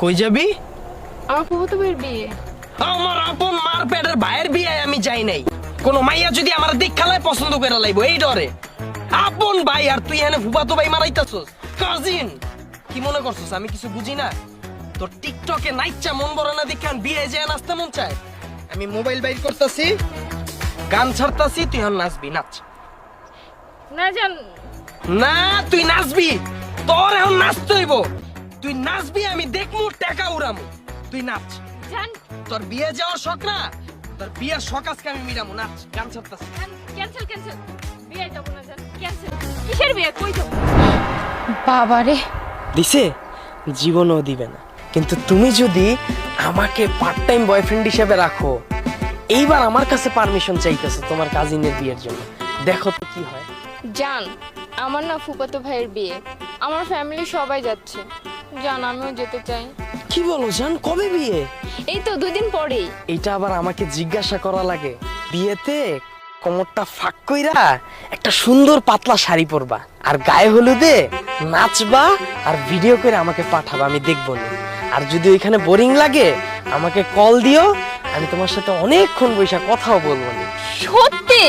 কই যাবি? আমার ফুফাতো ভাইয়ের বিয়ে। আমার আপন মার পেটের ভাইয়ের বিয়ে আমি যাই নাই। কোন মাইয়া যদি আমার দিক পছন্দ করে লাইবো এই ডরে। আপন ভাই আর তুই এখানে ফুফাতো ভাই মারাইতাছস। কাজিন! কি মনে করছস আমি কিছু বুঝি না? তোর টিকটকে নাইচা মন বড় না দেখে আমি বিয়ে যায় নাচতে মন চায়? আমি মোবাইল বাইর করতেছি গান ছাড়তাছি তুই এখন নাচবি নাচ। না জান না তুই নাচবি। তোর এখন নাচতে হইব। তুই নাচবি আমি দেখমু টাকা উড়ামু। তুই নাচ। জান। তোর বিয়ে যাওয়ার শখ না? তোর বিয়ের শখ আজকে আমি মিটামু নাচ। গান ছাড়তাছি ক্যান্সেল ক্যান্সেল বিয়ে যাব না জান ক্যান্সেল কিসের বিয়ে? কই যাব বাবা রে। দিছে জীবনও দিবে না। কিন্তু তুমি যদি আমাকে পার্ট টাইম বয়ফ্রেন্ড হিসেবে রাখো এইবার আমার কাছে পারমিশন চাইতেছে তোমার কাজিনের বিয়ের জন্য। দেখো তো কি হয়। জান আমার না ফুফাতো ভাইয়ের বিয়ে। আমার ফ্যামিলি সবাই যাচ্ছে। জান আমিও যেতে চাই। কি বলো জান কবে বিয়ে? এই তো দুই দিন পরেই। এটা আবার আমাকে জিজ্ঞাসা করা লাগে। বিয়েতে কোমরটা ফাঁক কইরা একটা সুন্দর পাতলা শাড়ি পরবা আর গায়ে হলুদে নাচবা আর ভিডিও করে আমাকে পাঠাবা আমি দেখব না। আর যদি ওইখানে বোরিং লাগে আমাকে কল দিও আমি তোমার সাথে অনেকক্ষণ বৈশা কথাও বলব না। সত্যি?